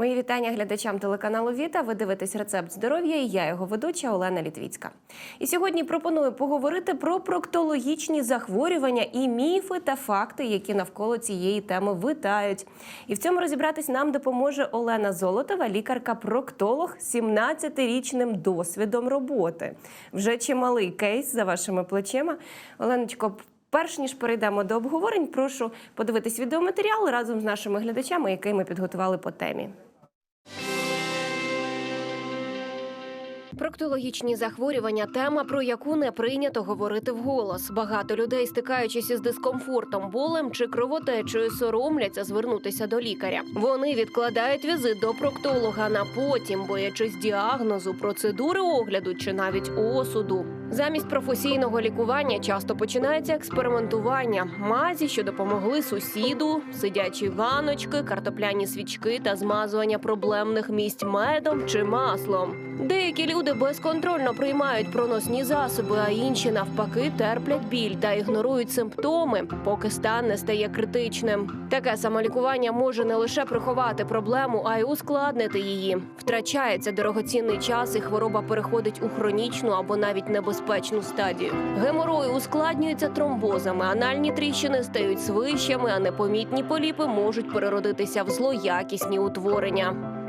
Мої вітання глядачам телеканалу Віта. Ви дивитесь рецепт здоров'я і я його ведуча Олена Літвіцька. І сьогодні пропоную поговорити про проктологічні захворювання і міфи та факти, які навколо цієї теми витають. І в цьому розібратись нам допоможе Олена Золотова, лікарка-проктолог з 17-річним досвідом роботи. Вже чималий кейс за вашими плечима. Оленочко, Перш ніж перейдемо до обговорень, прошу подивитись відеоматеріал разом з нашими глядачами, який ми підготували по темі. Проктологічні захворювання тема, про яку не прийнято говорити вголос. Багато людей, стикаючись із дискомфортом, болем чи кровотечею, соромляться звернутися до лікаря. Вони відкладають візит до проктолога на потім, боячись діагнозу, процедури огляду чи навіть осуду. Замість професійного лікування часто починається експериментування. Мазі, що допомогли сусіду, сидячі ваночки, картопляні свічки та змазування проблемних місць медом чи маслом. Деякі люди безконтрольно приймають проносні засоби, а інші навпаки терплять біль та ігнорують симптоми, поки стан не стає критичним. Таке самолікування може не лише приховати проблему, а й ускладнити її. Втрачається дорогоцінний час, і хвороба переходить у хронічну або навіть небезпечну стадію. Геморой ускладнюється тромбозами, анальні тріщини стають свищами, а непомітні поліпи можуть переродитися в злоякісні утворення.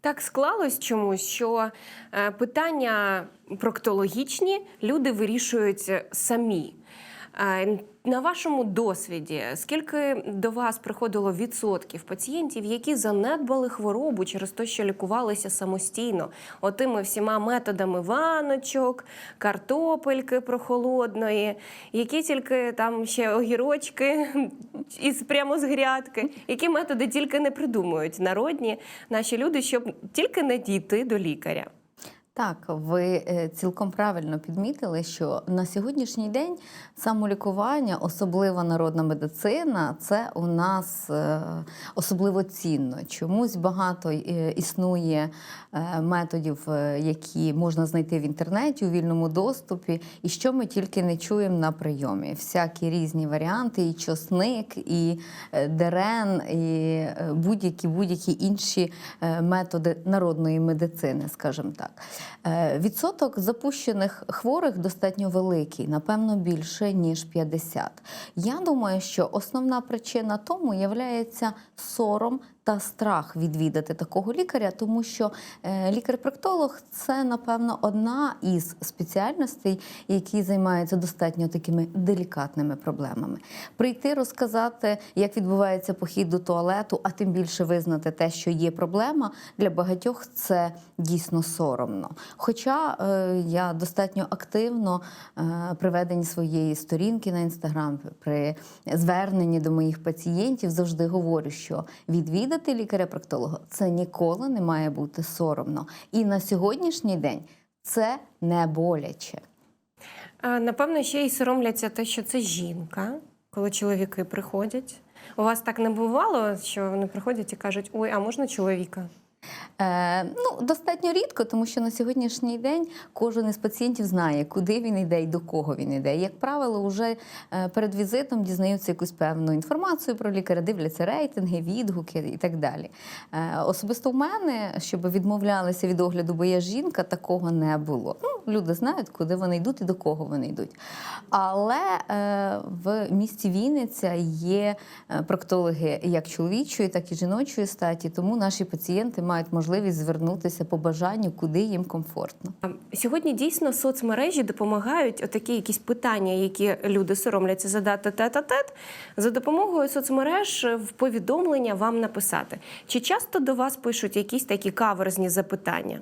Так склалось чомусь, що е, питання проктологічні люди вирішують самі. На вашому досвіді, скільки до вас приходило відсотків пацієнтів, які занедбали хворобу через те, що лікувалися самостійно, отими всіма методами ваночок, картопельки прохолодної, які тільки там ще огірочки із прямо з грядки, які методи тільки не придумують народні наші люди, щоб тільки не дійти до лікаря. Так, ви е, цілком правильно підмітили, що на сьогоднішній день самолікування, особлива народна медицина, це у нас е, особливо цінно. Чомусь багато е, існує методів, які можна знайти в інтернеті у вільному доступі, і що ми тільки не чуємо на прийомі. Всякі різні варіанти, і чосник, і дерен, і будь-які будь-які інші методи народної медицини, скажімо так. Е, Відсоток запущених хворих достатньо великий, напевно, більше ніж 50. Я думаю, що основна причина тому є сором та страх відвідати такого лікаря, тому що е, лікар-проктолог це, напевно, одна із спеціальностей, які займаються достатньо такими делікатними проблемами. Прийти розказати, як відбувається похід до туалету, а тим більше визнати те, що є проблема, для багатьох це дійсно соромно. Хоча е, я достатньо активно е, при своєї сторінки на інстаграм, при зверненні до моїх пацієнтів завжди говорю, що відвідати лікаря-проктолога це ніколи не має бути соромно. І на сьогоднішній день це не боляче. А, Напевно, ще й соромляться те, що це жінка, коли чоловіки приходять. У вас так не бувало, що вони приходять і кажуть: ой, а можна чоловіка? Е, ну, достатньо рідко, тому що на сьогоднішній день кожен із пацієнтів знає, куди він йде і до кого він йде. Як правило, вже е, перед візитом дізнаються якусь певну інформацію про лікаря, дивляться рейтинги, відгуки і так далі. Е, особисто в мене, щоб відмовлялися від огляду, бо я жінка, такого не було. Ну, люди знають, куди вони йдуть і до кого вони йдуть. Але е, в місті Вінниця є е, проктологи як чоловічої, так і жіночої статі, тому наші пацієнти мають можливість звернутися по бажанню, куди їм комфортно. Сьогодні дійсно соцмережі допомагають отакі якісь питання, які люди соромляться задати тет-а-тет, за допомогою соцмереж в повідомлення вам написати. Чи часто до вас пишуть якісь такі каверзні запитання?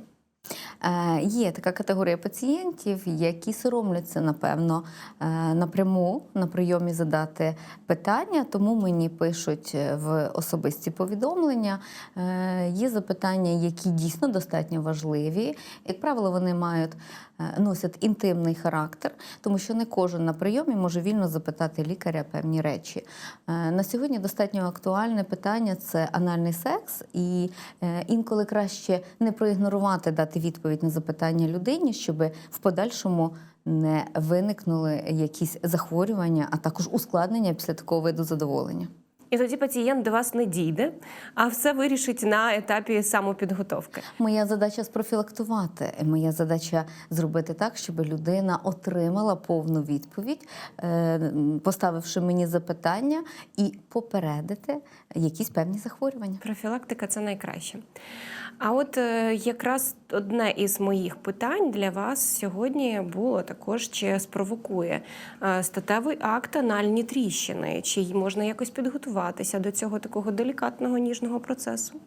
Е, Є така категорія пацієнтів, які соромляться, напевно, е, напряму на прийомі задати питання, тому мені пишуть е, в особисті повідомлення. Є запитання, які дійсно достатньо важливі. Як правило, вони мають носять інтимний характер, тому що не кожен на прийомі може вільно запитати лікаря певні речі. Е, На сьогодні достатньо актуальне питання це анальний секс, і е, інколи краще не проігнорувати дати відповідь на запитання людині, щоб в подальшому не виникнули якісь захворювання, а також ускладнення після такого виду задоволення. І тоді пацієнт до вас не дійде, а все вирішить на етапі самопідготовки. Моя задача спрофілактувати. Моя задача зробити так, щоб людина отримала повну відповідь, е, поставивши мені запитання і попередити якісь певні захворювання. Профілактика це найкраще. А от е, якраз одне із моїх питань для вас сьогодні було також, чи спровокує е, статевий акт анальні тріщини, чи можна якось підготуватися до цього такого делікатного ніжного процесу?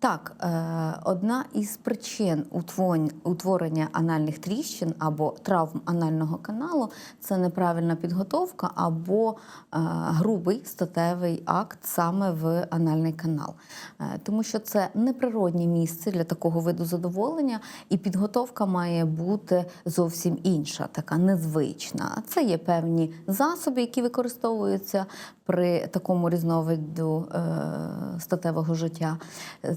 Так, е, одна із причин утворення анальних тріщин або травм анального каналу це неправильна підготовка або е, грубий статевий акт саме в анальний канал. Е, Тому що це неприроднє місце для такого виду задоволення, і підготовка має бути зовсім інша, така незвична. Це є певні засоби, які використовуються при такому різновиду е, статевого життя.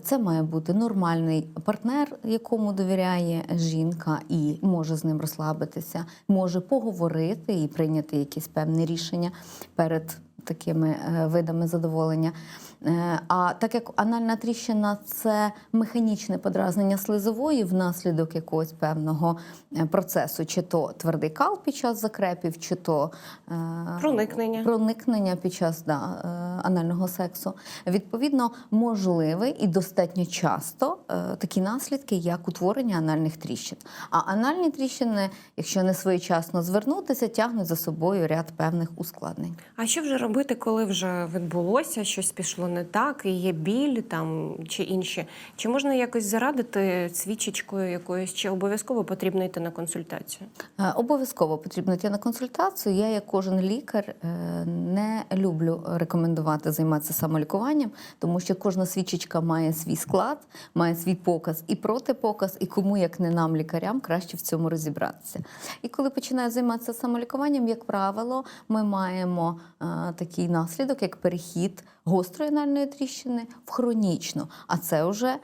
Це має бути нормальний партнер, якому довіряє жінка, і може з ним розслабитися, може поговорити і прийняти якісь певні рішення перед такими е, видами задоволення. Е, А так як анальна тріщина це механічне подразнення слизової внаслідок якогось певного е, процесу, чи то твердий кал під час закрепів, чи то е, Проникнення. проникнення під час да, анального сексу, відповідно, можливий і достатньо часто такі наслідки, як утворення анальних тріщин. А анальні тріщини, якщо не своєчасно звернутися, тягнуть за собою ряд певних ускладнень. А що вже робити, коли вже відбулося, щось пішло не так, і є біль там чи інші? Чи можна якось зарадити свічечкою якоюсь, чи обов'язково потрібно йти на консультацію? Е, Обов'язково потрібно йти на консультацію. Я, як кожен лікар, е, не люблю рекомендувати займатися самолікуванням, тому що кожна свічечка має свій склад, має свій показ і протипоказ, і кому, як не нам, лікарям, краще в цьому розібратися. І коли починаю займатися самолікуванням, як правило, ми маємо е, такий наслідок, як перехід гострої анальної тріщини в хронічну, а це вже е,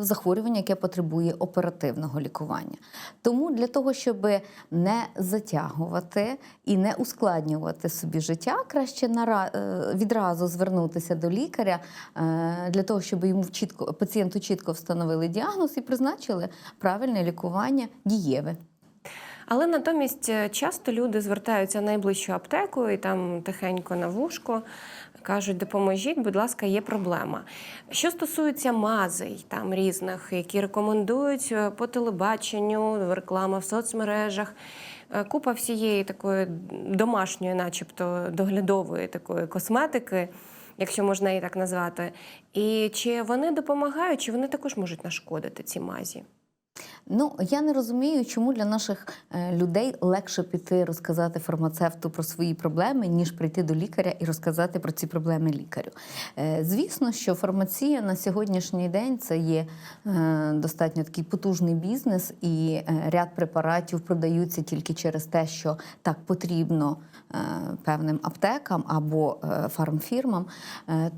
захворювання, яке потребує оперативного лікування. Тому для того, щоб не затягувати і не ускладнювати собі життя, краще е, відразу звернутися до лікаря е, для того, щоб йому чітко пацієнту чітко встановили діагноз і призначили правильне лікування дієве. Але натомість е, часто люди звертаються в найближчу аптеку і там тихенько на вушко кажуть, допоможіть, будь ласка, є проблема. Що стосується мазей там різних, які рекомендують е, по телебаченню, реклама в соцмережах. е, Купа всієї такої домашньої, начебто доглядової такої косметики, якщо можна її так назвати. І чи вони допомагають, чи вони також можуть нашкодити ці мазі? Ну я не розумію, чому для наших е, людей легше піти розказати фармацевту про свої проблеми, ніж прийти до лікаря і розказати про ці проблеми лікарю. Е, Звісно, що фармація на сьогоднішній день це є е, достатньо такий потужний бізнес, і ряд препаратів продаються тільки через те, що так потрібно певним аптекам або фармфірмам.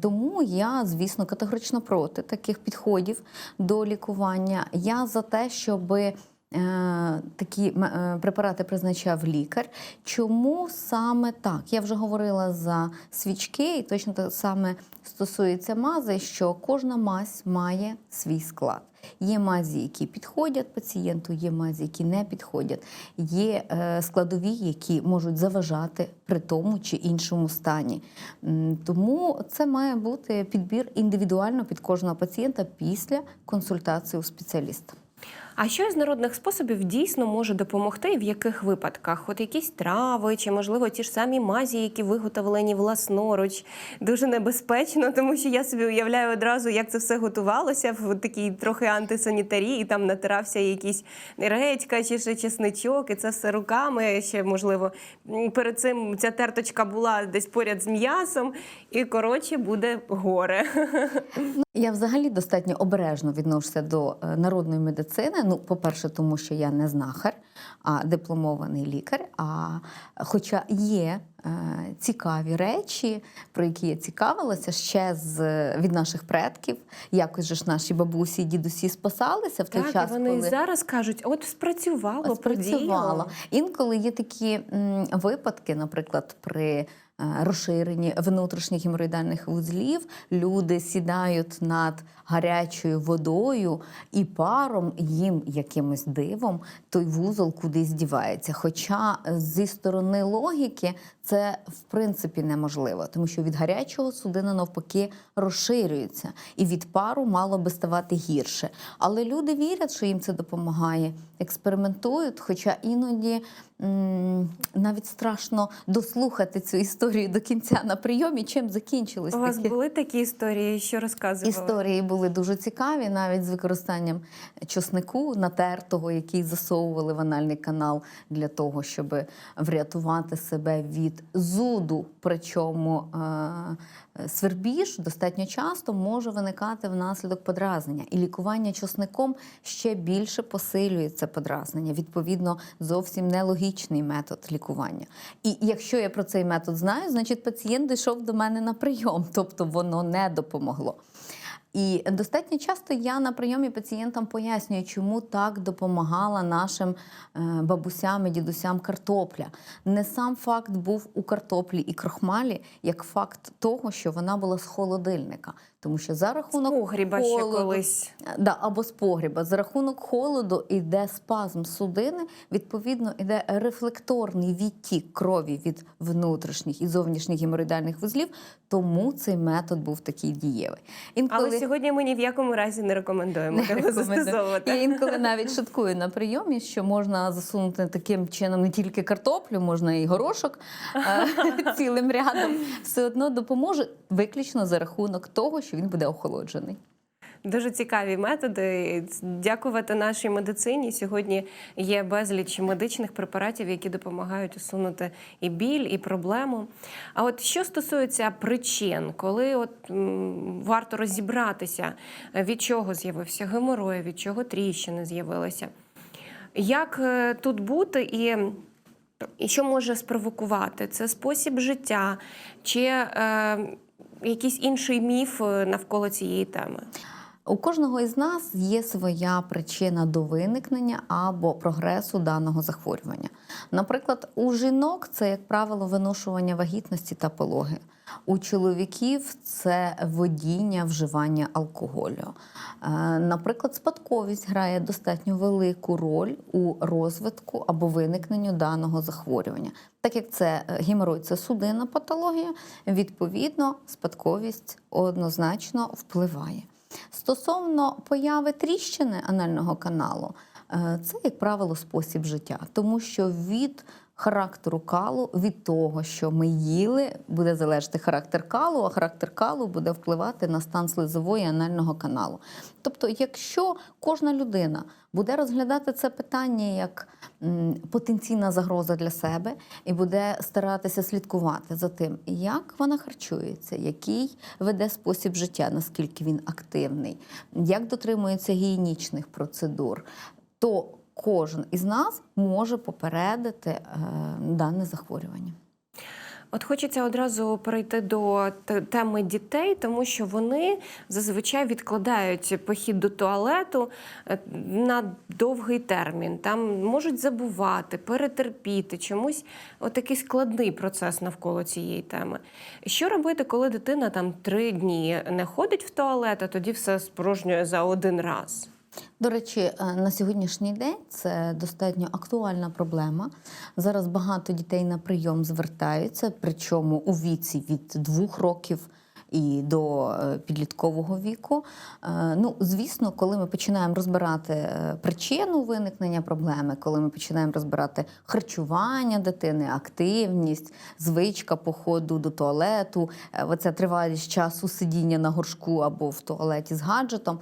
Тому я, звісно, категорично проти таких підходів до лікування. Я за те, щоб е, Такі е, препарати призначав лікар. Чому саме так? Я вже говорила за свічки, і точно так саме стосується мази, що кожна мазь має свій склад. Є мазі, які підходять пацієнту, є мазі, які не підходять. Є е, складові, які можуть заважати при тому чи іншому стані. Тому це має бути підбір індивідуально під кожного пацієнта після консультації у спеціаліста. А що із народних способів дійсно може допомогти і в яких випадках? От якісь трави, чи можливо ті ж самі мазі, які виготовлені власноруч, дуже небезпечно, тому що я собі уявляю одразу, як це все готувалося в такій трохи антисанітарії, там натирався якийсь редька чи ще чесничок, і це все руками. Ще можливо перед цим ця терточка була десь поряд з м'ясом, і коротше буде горе. Я взагалі достатньо обережно відношуся до е, народної медицини. Ну, по-перше, тому що я не знахар, а дипломований лікар. А хоча є е, цікаві речі, про які я цікавилася ще з від наших предків. Якось же ж наші бабусі і дідусі спасалися в той Так, час, і вони коли зараз кажуть, от спрацювало, спрацювала. подіяло. Інколи є такі м, випадки, наприклад, при розширенні внутрішніх геморроїдальних вузлів люди сідають над гарячою водою і паром їм якимось дивом той вузол кудись дівається. Хоча зі сторони логіки це в принципі неможливо, тому що від гарячого судина навпаки розширюється, і від пару мало би ставати гірше. Але люди вірять, що їм це допомагає, експериментують, хоча іноді м, навіть страшно дослухати цю історію до кінця на прийомі, чим закінчилось У вас таке. були такі історії, що розказували? Історії були дуже цікаві, навіть з використанням чоснику натертого, який засовували в анальний канал для того, щоб врятувати себе від зуду. Причому е, свербіж достатньо часто може виникати внаслідок подразнення, і лікування чосником ще більше посилює це подразнення. Відповідно, зовсім нелогічний метод лікування. І якщо я про цей метод знаю, значить пацієнт дійшов до мене на прийом, тобто воно не допомогло. І достатньо часто я на прийомі пацієнтам пояснюю, чому так допомагала нашим е, бабусям і дідусям картопля. Не сам факт був у картоплі і крохмалі, як факт того, що вона була з холодильника. Тому що за рахунок Погріба ще колись. Да, або з погріба. За рахунок холоду йде спазм судини, відповідно, йде рефлекторний відтік крові від внутрішніх і зовнішніх геморроїдальних вузлів, тому цей метод був такий дієвий. Інколи... Але сьогодні ми ні в якому разі не рекомендуємо Не його застосовувати. Я інколи навіть шуткую на прийомі, що можна засунути таким чином не тільки картоплю, можна і горошок цілим рядом. Все одно допоможе виключно за рахунок того, що він буде охолоджений. Дуже цікаві методи. Дякувати нашій медицині. Сьогодні є безліч медичних препаратів, які допомагають усунути і біль, і проблему. А от що стосується причин, коли от варто розібратися, від чого з'явився геморой, від чого тріщини з'явилися, як е, тут бути і. І що може спровокувати? Це спосіб життя чи е, якийсь інший міф е, навколо цієї теми? У кожного із нас є своя причина до виникнення або прогресу даного захворювання. Наприклад, у жінок це, як правило, виношування вагітності та пологи. У чоловіків це водіння, вживання алкоголю. Е, Наприклад, спадковість грає достатньо велику роль у розвитку або виникненню даного захворювання. Так як це е, геморой, це судинна патологія, відповідно, спадковість однозначно впливає. Стосовно появи тріщини анального каналу, е, це, як правило, спосіб життя, тому що від характеру калу, від того, що ми їли, буде залежати характер калу, а характер калу буде впливати на стан слизової анального каналу. Тобто, якщо кожна людина буде розглядати це питання як потенційна загроза для себе і буде старатися слідкувати за тим, як вона харчується, який веде спосіб життя, наскільки він активний, як дотримується гігієнічних процедур, то кожен із нас може попередити е, дане захворювання. От хочеться одразу перейти до теми дітей, тому що вони зазвичай відкладають похід до туалету е, на довгий термін. Там можуть забувати, перетерпіти чомусь. От складний процес навколо цієї теми. Що робити, коли дитина там три дні не ходить в туалет, а тоді все спорожнює за один раз? До речі, е, на сьогоднішній день це достатньо актуальна проблема. Зараз багато дітей на прийом звертаються, причому у віці від двох років. І до е, підліткового віку. Е, Ну, звісно, коли ми починаємо розбирати причину виникнення проблеми, коли ми починаємо розбирати харчування дитини, активність, звичка походу до туалету, оця тривалість часу сидіння на горшку або в туалеті з гаджетом,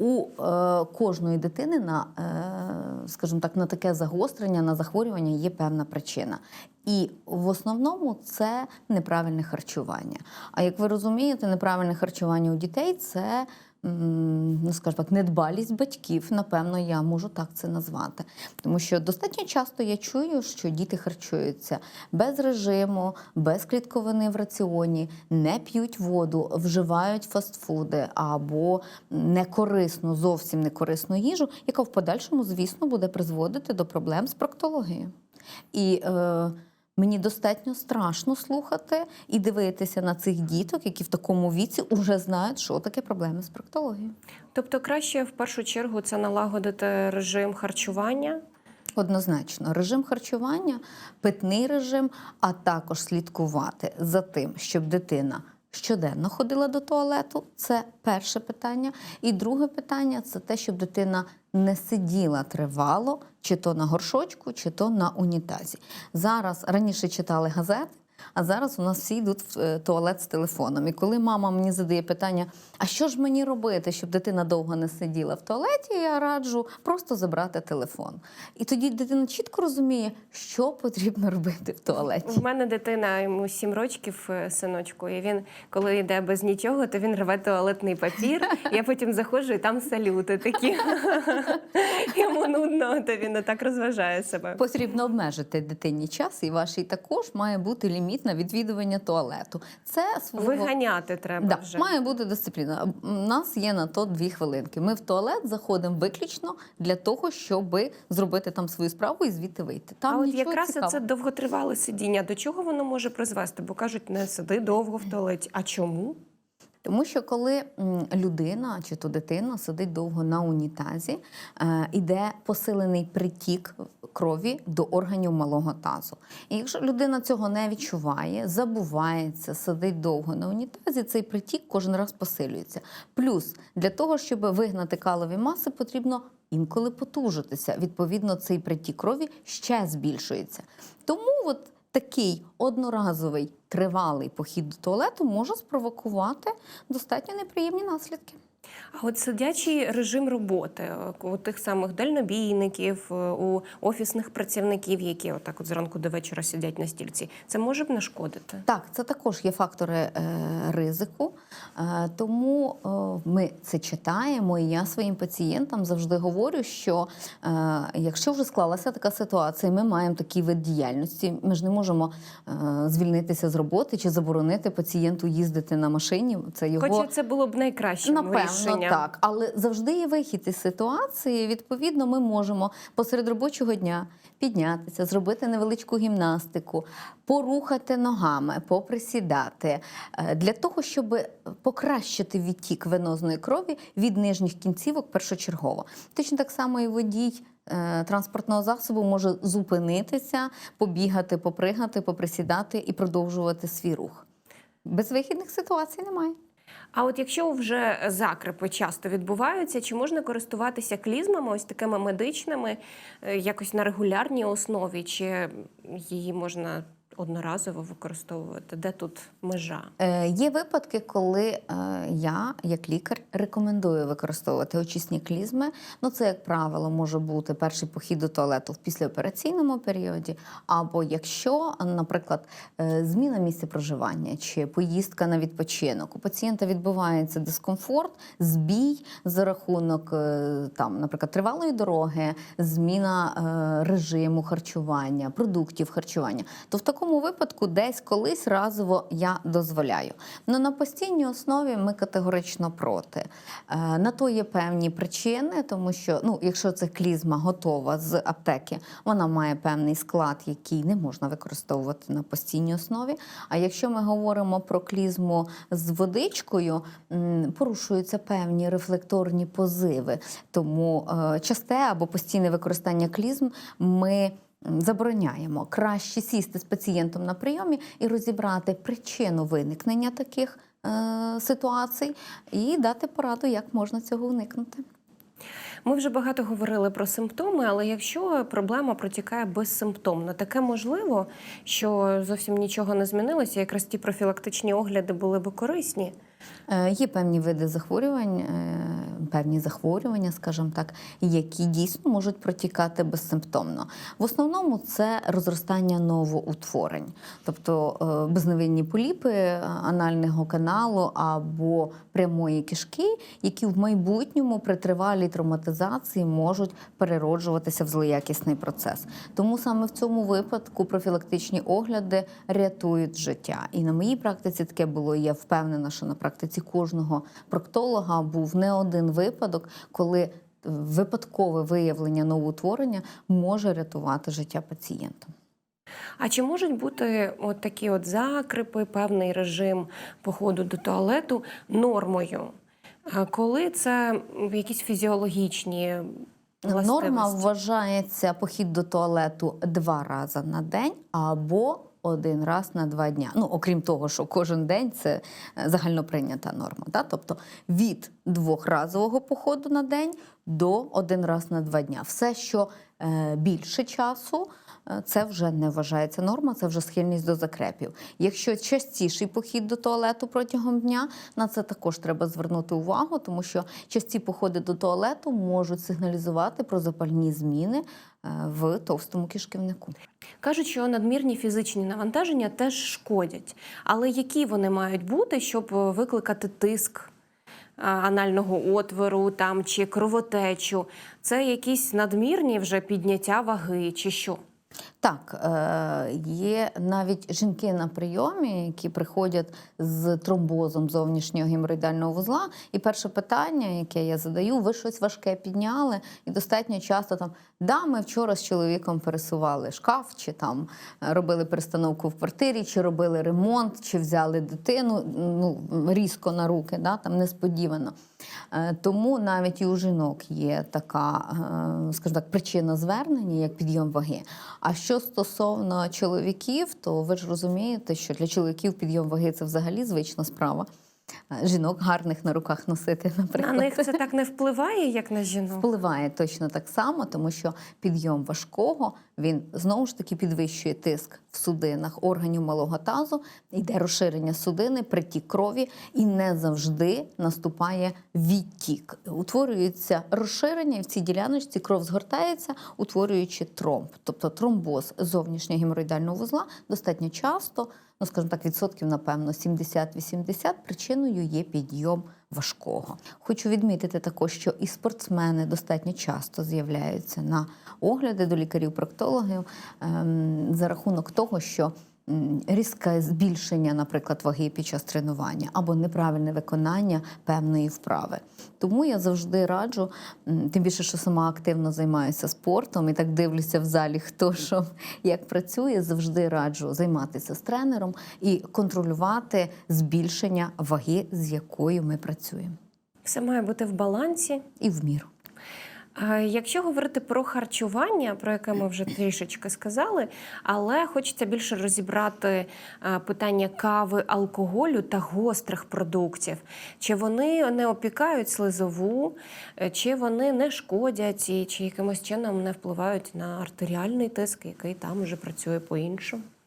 у е, кожної дитини на, е, скажімо так, на таке загострення, на захворювання є певна причина. І в основному це неправильне харчування. А як ви розумієте, неправильне харчування у дітей це ну скажімо так, недбалість батьків, напевно, я можу так це назвати. Тому що достатньо часто я чую, що діти харчуються без режиму, без клітковини в раціоні, не п'ють воду, вживають фастфуди або некорисну, зовсім некорисну їжу, яка в подальшому, звісно, буде призводити до проблем з проктологією. І е, мені достатньо страшно слухати і дивитися на цих діток, які в такому віці вже знають, що таке проблеми з проктологією. Тобто краще в першу чергу це налагодити режим харчування. Однозначно, режим харчування, питний режим, а також слідкувати за тим, щоб дитина щоденно ходила до туалету. Це перше питання. І друге питання це те, щоб дитина не сиділа тривало, чи то на горшочку, чи то на унітазі. Зараз раніше читали газети. А зараз у нас всі йдуть в е, туалет з телефоном. І коли мама мені задає питання, а що ж мені робити, щоб дитина довго не сиділа в туалеті, я раджу просто забрати телефон. І тоді дитина чітко розуміє, що потрібно робити в туалеті. У мене дитина йому 7 років, е, синочку, і він, коли йде без нічого, то він рве туалетний папір. Я потім заходжу, і там салюти такі. Йому нудно, то він так розважає себе. Потрібно обмежити дитині час, і вашій також має бути ліміт на відвідування туалету. Це свого... Виганяти треба Да, вже. має бути дисципліна. У нас є на то дві хвилинки. Ми в туалет заходимо виключно для того, щоб зробити там свою справу і звідти вийти. Там а от якраз цікавого. це довготривале сидіння. До чого воно може призвести? Бо кажуть, не сиди довго в туалеті. А чому? Тому що коли людина чи то дитина сидить довго на унітазі, е, іде посилений притік крові до органів малого тазу. І якщо людина цього не відчуває, забувається, сидить довго на унітазі, цей притік кожен раз посилюється. Плюс для того, щоб вигнати калові маси, потрібно інколи потужитися. Відповідно, цей притік крові ще збільшується. Тому от такий одноразовий тривалий похід до туалету може спровокувати достатньо неприємні наслідки. А от сидячий режим роботи е, у тих самих дальнобійників, е, у офісних працівників, які отак от зранку до вечора сидять на стільці, це може б нашкодити. Так, це також є фактори е, ризику, тому ми це читаємо. І я своїм пацієнтам завжди говорю, що якщо вже склалася така ситуація, ми маємо такий вид діяльності, ми ж не можемо звільнитися з роботи чи заборонити пацієнту їздити на машині. Це його Хоча це було б найкращим Напевно, рішенням. так, але завжди є вихід із ситуації. Відповідно, ми можемо посеред робочого дня піднятися, зробити невеличку гімнастику, порухати ногами, поприсідати е, для того, щоб покращити відтік венозної крові від нижніх кінцівок першочергово. Точно так само і водій. е, Транспортного засобу може зупинитися, побігати, попригати, поприсідати і продовжувати свій рух. Безвихідних ситуацій немає. А от якщо вже закрипи часто відбуваються, чи можна користуватися клізмами, ось такими медичними, е, якось на регулярній основі, чи її можна одноразово використовувати? Де тут межа? Е, Є випадки, коли е, я, як лікар, рекомендую використовувати очисні клізми. Ну, це, як правило, може бути перший похід до туалету в післяопераційному періоді, або якщо, наприклад, е, зміна місця проживання чи поїздка на відпочинок, у пацієнта відбувається дискомфорт, збій за рахунок е, там, наприклад, тривалої дороги, зміна е, режиму харчування, продуктів харчування, то в такому випадку десь колись разово я дозволяю. Но на постійній основі ми категорично проти. Е, На то є певні причини, тому що ну, якщо це клізма готова з аптеки, вона має певний склад, який не можна використовувати на постійній основі. А якщо ми говоримо про клізму з водичкою, порушуються певні рефлекторні позиви. Тому е, часте або постійне використання клізм ми. Забороняємо краще сісти з пацієнтом на прийомі і розібрати причину виникнення таких е, ситуацій і дати пораду, як можна цього уникнути. Ми вже багато говорили про симптоми, але якщо проблема протікає безсимптомно, таке можливо, що зовсім нічого не змінилося, якраз ті профілактичні огляди були би корисні. Е, Є певні види захворювань, е, певні захворювання, скажімо так, які дійсно можуть протікати безсимптомно. В основному це розростання новоутворень, тобто е, безневинні поліпи анального каналу або прямої кишки, які в майбутньому при тривалій травматизації можуть перероджуватися в злоякісний процес. Тому саме в цьому випадку профілактичні огляди рятують життя. І на моїй практиці таке було. Я впевнена, що на практиці кожного проктолога був не один випадок, коли випадкове виявлення новоутворення може рятувати життя пацієнта. А чи можуть бути от такі от закрипи, певний режим походу до туалету нормою? Коли це якісь фізіологічні Норма вважається похід до туалету два рази на день або один раз на два дня. Ну, окрім того, що кожен день це е, загальноприйнята норма. Да? Тобто від двохразового походу на день до один раз на два дня. Все, що е, більше часу, е, це вже не вважається норма, це вже схильність до закрепів. Якщо частіший похід до туалету протягом дня, на це також треба звернути увагу, тому що часті походи до туалету можуть сигналізувати про запальні зміни в товстому кишківнику. Кажуть, що надмірні фізичні навантаження теж шкодять. Але які вони мають бути, щоб е, викликати тиск анального отвору там, чи кровотечу? Це якісь надмірні вже підняття ваги, чи що? Так, е, є навіть жінки на прийомі, які приходять з тромбозом зовнішнього геморроїдального вузла. І перше питання, яке я задаю, ви щось важке підняли, і достатньо часто там да, ми вчора з чоловіком пересували шкаф, чи там е, робили перестановку в квартирі, чи робили ремонт, чи взяли дитину ну, різко на руки, да, там несподівано. Е, Тому навіть і у жінок є така, скажімо так, причина звернення, як підйом ваги. А що стосовно чоловіків, то ви ж розумієте, що для чоловіків підйом ваги це взагалі звична справа. Е, Жінок гарних на руках носити, На наприклад. них це так не впливає, як на жінок? Впливає точно так само, тому що підйом важкого він знову ж таки підвищує тиск в судинах органів малого тазу, йде розширення судини, притік крові, і не завжди наступає відтік. Утворюється розширення, і в цій діляночці кров згортається, утворюючи тромб, тобто тромбоз зовнішнього геморроїдального вузла достатньо часто. Ну, скажімо так, відсотків, напевно, 70-80 причиною є підйом важкого. Хочу відмітити також, що і спортсмени достатньо часто з'являються на огляди до лікарів-проктологів ем, за рахунок того, що різке збільшення, наприклад, ваги під час тренування або неправильне виконання певної вправи. Тому я завжди раджу, тим більше, що сама активно займаюся спортом і так дивлюся в залі, хто що як працює, завжди раджу займатися з тренером і контролювати збільшення ваги, з якою ми працюємо, Все має бути в балансі. і в міру. Якщо говорити про харчування, про яке ми вже трішечки сказали, але хочеться більше розібрати питання кави, алкоголю та гострих продуктів. Чи вони не опікають слизову, е, чи вони не шкодять, і чи якимось чином не впливають на артеріальний тиск, який там вже працює по-іншому? Е,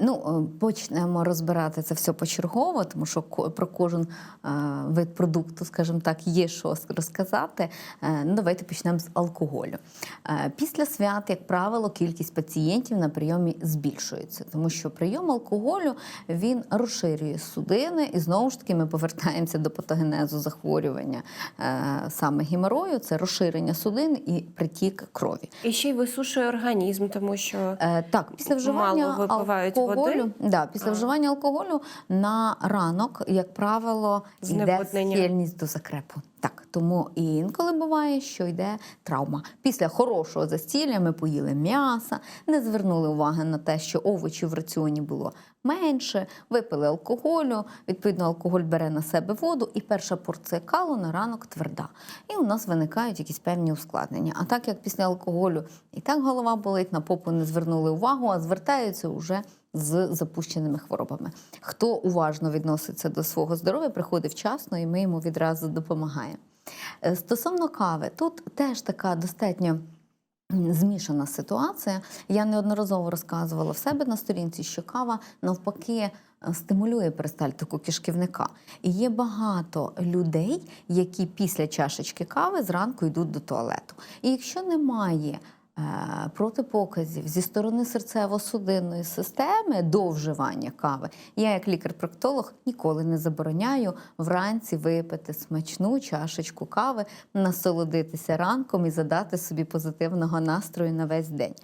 ну, е, почнемо розбирати це все почергово, тому що про кожен е, вид продукту, скажімо так, є що розказати. Е, ну, давайте почнемо з алкоголю. Е, після свят, як правило, кількість пацієнтів на прийомі збільшується, тому що прийом алкоголю він розширює судини, і знову ж таки ми повертаємося до патогенезу захворювання е, саме геморою, це розширення судин і притік крові. І ще й висушує організм, тому що Е, так, після вживання Мало випивають алкоголю, води? Да, після А. вживання алкоголю на ранок, як правило, йде схильність до закрепу. Так, тому і інколи буває, що йде травма. Після хорошого застілля ми поїли м'яса, не звернули уваги на те, що овочів в раціоні було менше, випили алкоголю. Відповідно, алкоголь бере на себе воду, і перша порція калу на ранок тверда. І у нас виникають якісь певні ускладнення. А так як після алкоголю і так голова болить, на попу не звернули увагу, а звертаються вже з запущеними хворобами. Хто уважно відноситься до свого здоров'я, приходить вчасно, і ми йому відразу допомагаємо. Е, Стосовно кави, тут теж така достатньо змішана ситуація. Я неодноразово розказувала в себе на сторінці, що кава навпаки е, стимулює перистальтику кишківника. І є багато людей, які після чашечки кави зранку йдуть до туалету. І якщо немає протипоказів зі сторони серцево-судинної системи до вживання кави, я, як лікар-проктолог, ніколи не забороняю вранці випити смачну чашечку кави, насолодитися ранком і задати собі позитивного настрою на весь день.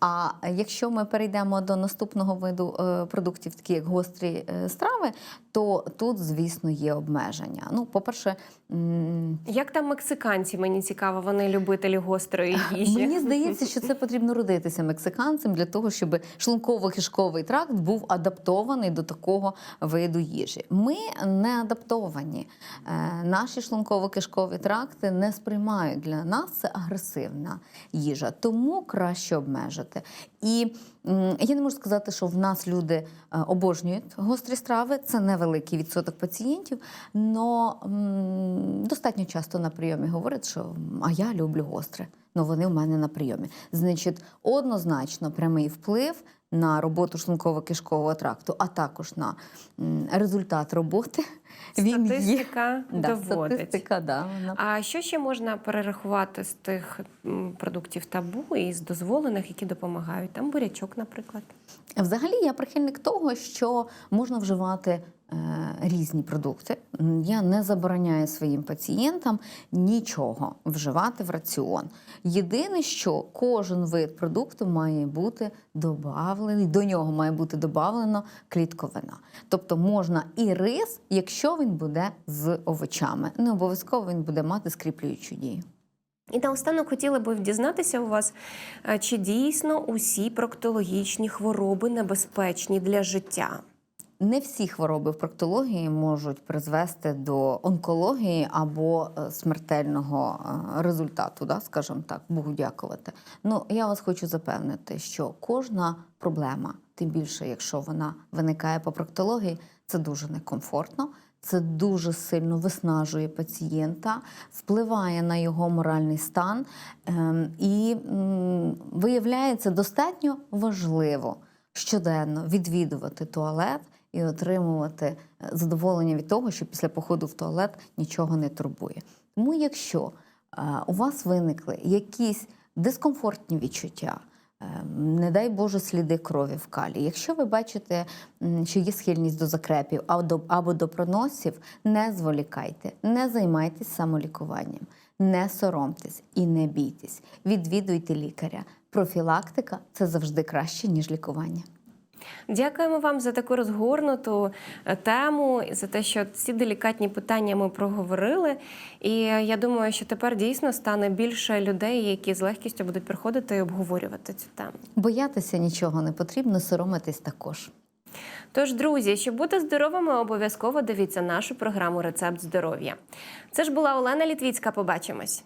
А якщо ми перейдемо до наступного виду е, продуктів, такі як гострі е, страви, то тут, звісно, є обмеження. Ну, по-перше, Як там мексиканці? Мені цікаво, вони любителі гострої їжі. Мені здається, що це потрібно родитися мексиканцем для того, щоб шлунково-кишковий тракт був адаптований до такого виду їжі. Ми не адаптовані. Е, Наші шлунково-кишкові тракти не сприймають для нас це агресивна їжа, тому краще обмежити. І я не можу сказати, що в нас люди е, обожнюють гострі страви. Це невеликий відсоток пацієнтів, але достатньо часто на прийомі говорять, що а я люблю гостре. Ну вони в мене на прийомі. Значить, однозначно прямий вплив на роботу шлунково-кишкового тракту, а також на результат роботи. Він є. Статистика Да, статистика, да, вона А що ще можна перерахувати з тих продуктів табу і з дозволених, які допомагають? Там бурячок, наприклад. Взагалі, я прихильник того, що можна вживати різні продукти. Я не забороняю своїм пацієнтам нічого вживати в раціон. Єдине, що кожен вид продукту має бути добавлений, до нього має бути додавлено клітковина. Тобто можна і рис, якщо він буде з овочами. Не обов'язково він буде мати скріплюючу дію. І наостанок хотіли би дізнатися у вас, е, чи дійсно усі проктологічні хвороби небезпечні для життя? Не всі хвороби в проктології можуть призвести до онкології або е, смертельного е, результату, да, скажімо так, Богу дякувати. Ну, я вас хочу запевнити, що кожна проблема, тим більше, якщо вона виникає по проктології, це дуже некомфортно. Це дуже сильно виснажує пацієнта, впливає на його моральний стан ем, і виявляється достатньо важливо щоденно відвідувати туалет і отримувати е, задоволення від того, що після походу в туалет нічого не турбує. Тому, якщо е, у вас виникли якісь дискомфортні відчуття, е, не дай Боже сліди крові в калі. Якщо ви бачите, що є схильність до закрепів або, до проносів, не зволікайте, не займайтесь самолікуванням, не соромтесь і не бійтесь. Відвідуйте лікаря. Профілактика це завжди краще, ніж лікування. Дякуємо вам за таку розгорнуту е, тему, за те, що ці делікатні питання ми проговорили. І я думаю, що тепер дійсно стане більше людей, які з легкістю будуть приходити і обговорювати цю тему. Боятися нічого не потрібно, соромитись також. Тож, друзі, щоб бути здоровими, обов'язково дивіться нашу програму Рецепт здоров'я. Це ж була Олена Літвіцька. Побачимось.